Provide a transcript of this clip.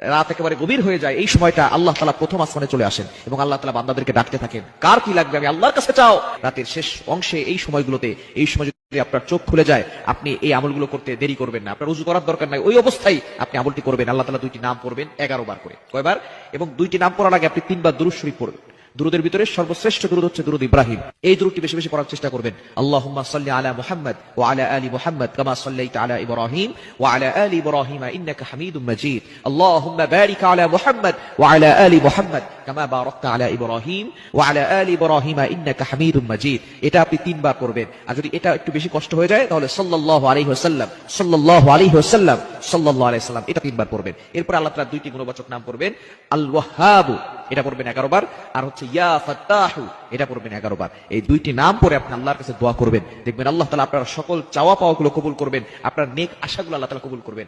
রাত একেবারে গভীর হয়ে যায়, এই সময়টা আল্লাহ তালা প্রথম আসমানে চলে আসেন এবং আল্লাহ তালা বান্দাদেরকে ডাকতে থাকেন, কার কি লাগবে? আমি আল্লাহর কাছে চাও। রাতের শেষ অংশে এই সময়গুলোতে, এই সময় আপনার চোখ খুলে যায়, আপনি এই আমলগুলো করতে দেরি করবেন না। আপনার উজু করার দরকার নাই, ওই অবস্থায় আপনি আমলটি করবেন। আল্লাহ তালা দুইটি নাম পড়বেন, এগারো বার করে। কয়বার? এবং দুইটি নাম পড়ার আগে আপনি তিনবার দুরুশ্বরী পড়বেন। দুরুদের ভিতরে সর্বশ্রেষ্ঠ দুরুদ হচ্ছে দুরুদ ইব্রাহিম। এই দুরুদটি বেশি বেশি পড়ার চেষ্টা করবেন। আল্লাহ সাল্লি আলা মোহাম্মদ ও আলা আলি মোহাম্মদ কামা সাল্লাইতা আলা ইব্রাহিম ও আলা আলি ইব্রাহিম ইন্নাকা হামিদুম মাজিদ। আল্লাহুম্মা বারিক আলা মোহাম্মদ ও আলা আলি মুহাম্মদ। ইব্রাহিম এটা আপনি তিনবার পড়বেন। আর যদি এটা একটু বেশি কষ্ট হয়ে যায়, তাহলে এটা তিনবার পড়বেন। এরপর আল্লাহ তাআলা দুইটি গুণবাচক নাম পড়বেন। আল এটা পড়বেন এগারো বার। আর হচ্ছে ইয়া এটা পড়বেন এগারো বার। এই দুইটি নাম পরে আপনি আল্লাহর কাছে দোয়া করবেন। দেখবেন আল্লাহ তালা আপনার সকল চাওয়া পাওয়া গুলো কবুল করবেন। আপনার নেক আশাগুলো আল্লাহ তালা কবুল করবেন।